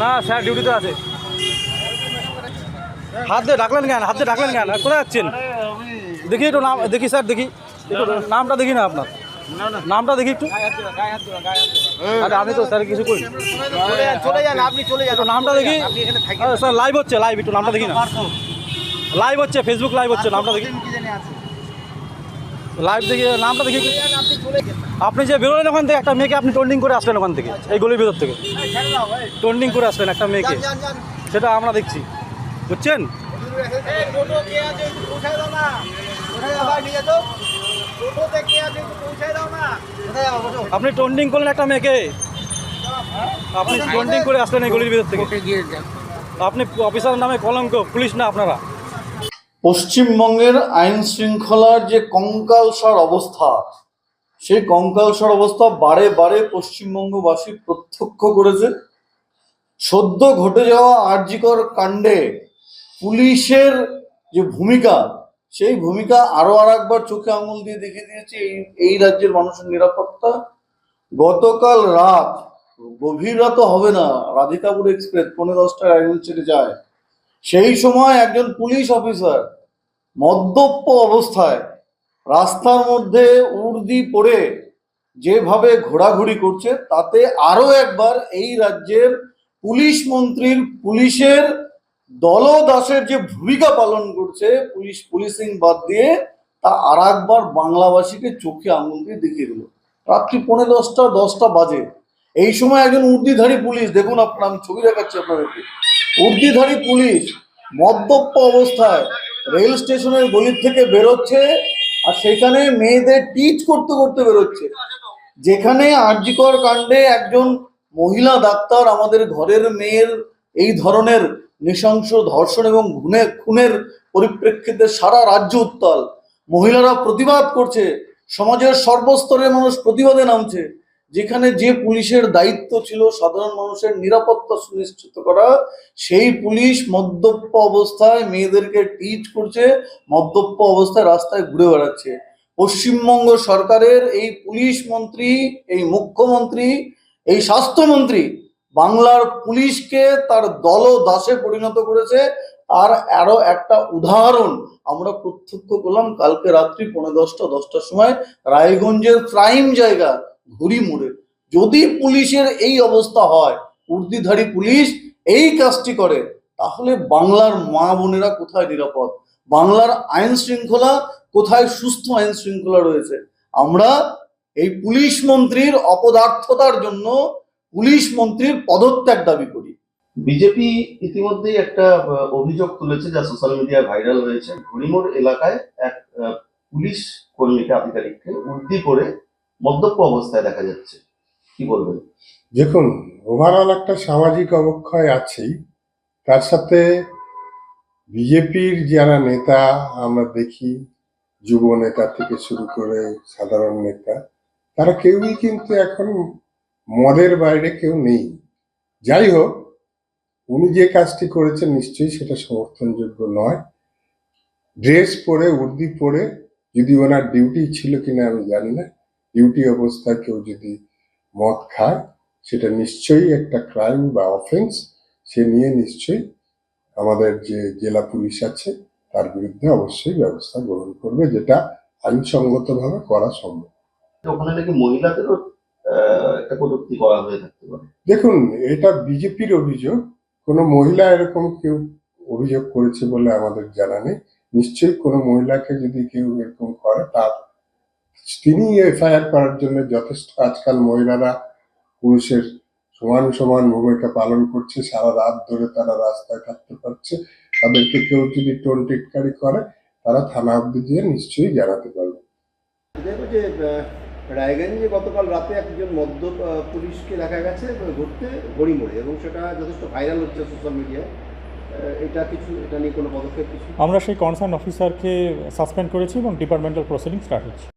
না, স্যার ডিউটিতে আছে। হাত দিয়ে ডাকলেন কেন? হাত দিয়ে ডাকলেন কেন? কোথায় যাচ্ছেন? দেখি একটু নাম, দেখি স্যার, দেখি। একটু নামটা দেখি না আপনার। নামটা দেখি একটু। আরে, আমি তো স্যার কিছু করি। নামটা দেখি। স্যার লাইভ হচ্ছে লাইভ একটু নামটা দেখি না। লাইভ হচ্ছে ফেসবুক লাইভ হচ্ছে, নামটা দেখি। লাইভ দেখি, নামটা দেখি। আপনি যে বেরোলেন ওখান থেকে একটা মেয়েকে আপনি টোন্ডিং করে আসলেন ওখান থেকে এই গলির ভিতর থেকে। টোন্ডিং করে আসলেন একটা মেয়েকে। সেটা আমরা দেখছি। বুঝছেন? আপনি টোন্ডিং করলেন একটা মেয়েকে? আপনি টোন্ডিং করে আসলেন এই গলির ভিতর থেকে। আপনি অফিসার নামে কলঙ্ক পুলিশ না আপনারা? পশ্চিমবঙ্গের আইন শৃঙ্খলার যে কঙ্কালসার অবস্থা সেই কঙ্কালসার অবস্থা বারে বারে পশ্চিমবঙ্গবাসী প্রত্যক্ষ করেছে। সদ্য ঘটে যাওয়া আর্জিকর কাণ্ডে পুলিশের যে ভূমিকা, সেই ভূমিকা আরও আর একবার চোখে আঙুল দিয়ে দেখিয়ে দিয়েছে এই এই রাজ্যের মানুষের নিরাপত্তা। গতকাল রাত গভীর রাত হবে না, রাধিকাপুর এক্সপ্রেস পনেরো দশটায় আইন ছেড়ে যায়। সেই সময় একজন পুলিশ অফিসার মদ্যপ অবস্থায় রাস্তার মধ্যে উর্দি পরে যেভাবে ঘোরাঘুরি করছে, তাতে আরও একবার এই রাজ্যের পুলিশ মন্ত্রীর, পুলিশের দলদাসের যে ভূমিকা পালন করছে, পুলিশ পুলিশিং বাদ দিয়ে, তা আর একবার বাংলাবাসীকে চোখে আঙুল দিয়ে দেখিয়ে দিল রাত্রি পনেরো দশটা দশটা বাজে। এই সময় একজন উর্দিধারী পুলিশ, দেখুন আপনার, আমি ছবি দেখাচ্ছি আপনাদেরকে। উর্দিধারী পুলিশ মদ্যপ অবস্থায় রেল স্টেশনের গলির থেকে বেরোচ্ছে আর সেখানে মেয়েদের টিচ করতে করতে বেরোচ্ছে। যেখানে আর্যিকর কাণ্ডে একজন মহিলা ডাক্তার আমাদের ঘরের মেয়ের এই ধরনের নৃশংস ধর্ষণ এবং ঘুনে খুনের পরিপ্রেক্ষিতে সারা রাজ্য উত্তাল। মহিলারা প্রতিবাদ করছে, সমাজের সর্বস্তরের মানুষ প্রতিবাদে নামছে। যেখানে যে পুলিশের দায়িত্ব ছিল সাধারণ মানুষের নিরাপত্তা সুনিশ্চিত করা, সেই পুলিশ মদ্যপ অবস্থায় মেয়েদেরকে টিচ করছে, মদ্যপ অবস্থায় রাস্তায় ঘুরে বেড়াচ্ছে। পশ্চিমবঙ্গ সরকারের এই পুলিশ মন্ত্রী, এই মুখ্যমন্ত্রী, এই স্বাস্থ্যমন্ত্রী বাংলার পুলিশকে তার দল দাসে পরিণত করেছে। আর আরও একটা উদাহরণ আমরা প্রত্যক্ষ করলাম কালকে রাত্রি পৌনে দশটা, দশটার সময়, রায়গঞ্জের প্রাইম জায়গা। ঘুরি মোড়ে। যদি পুলিশের এই অবস্থা হয় উর্দিধারী পুলিশ এই কাজটি করে, তাহলে বাংলার মা বোনেরা কোথায় নিরাপদ? বাংলার আইন শৃঙ্খলা কোথায় সুস্থ আইন শৃঙ্খলা রয়েছে? আমরা এই পুলিশ মন্ত্রীর অপদার্থতার জন্য পুলিশ মন্ত্রীর পদত্যাগ দাবি করি। বিজেপি ইতিমধ্যেই একটা অভিযোগ তুলেছে যা সোশ্যাল মিডিয়ায় ভাইরাল হয়েছে। ঘড়িমোড় এলাকায় এক পুলিশ কর্মীকে আধিকারিককে উর্দি করে মদ্যপ অবস্থায় দেখা যাচ্ছে। কি বলবেন? দেখুন ওভারঅল একটা সামাজিক অবক্ষয় আছেই। তার সাথে বিজেপির যারা নেতা, আমরা দেখি যুব নেতা থেকে শুরু করে সাধারণ নেতা, তারা কেউই কিন্তু এখন মদের বাইরে কেউ নেই। যাই হোক, উনি যে কাজটি করেছেন নিশ্চয়ই সেটা সমর্থনযোগ্য নয়। ড্রেস পরে, উর্দি পরে, যদি ওনার ডিউটি ছিল কিনা আমি জানি না। ডিউটি অবস্থায় কেউ যদি মদ খায় সেটা নিশ্চয়ই একটা ক্রাইম বা অফেন্স সে নিয়ে নিশ্চয়ই আমাদের যে জেলা পুলিশ আছে তার বিরুদ্ধে অবশ্যই ব্যবস্থা গ্রহণ করবে যেটা আইনসঙ্গতভাবে করা সম্ভব। ওখানে নাকি মহিলাদেরও একটা কটূক্তি করা হয়ে থাকতে পারে। দেখুন এটা বিজেপির অভিযোগ। কোনো মহিলা এরকম কেউ অভিযোগ করেছে বলে আমাদের জানা নেই। নিশ্চয়ই কোনো মহিলাকে যদি কেউ এরকম করে তার তিনি এফআইআর করার জন্য যথেষ্ট আজকাল মহিলারা পুরুষের সমান সমান ভূমিকা পালন করছে সারা রাত ধরে তারা রাস্তায় থাকতে পারছে। তাদেরকে কেউ যদি টোন টিটকারি করে তারা থানা অব্দি দিয়ে নিশ্চয়ই জানাতে পারবে। দেখো যে রায়গঞ্জে গতকাল রাতে একজন মদ্য পুলিশকে দেখা গেছে ঘুরতে গড়িমোড়ে এবং সেটা যথেষ্ট ভাইরাল হচ্ছে সোশ্যাল মিডিয়ায় এটা কিছু এটা নিয়ে কোনো পদক্ষেপ কিছু? আমরা সেই কনসার্ন অফিসারকে সাসপেন্ড করেছি এবং ডিপার্টমেন্টাল প্রসিডিং স্টার্ট হচ্ছে।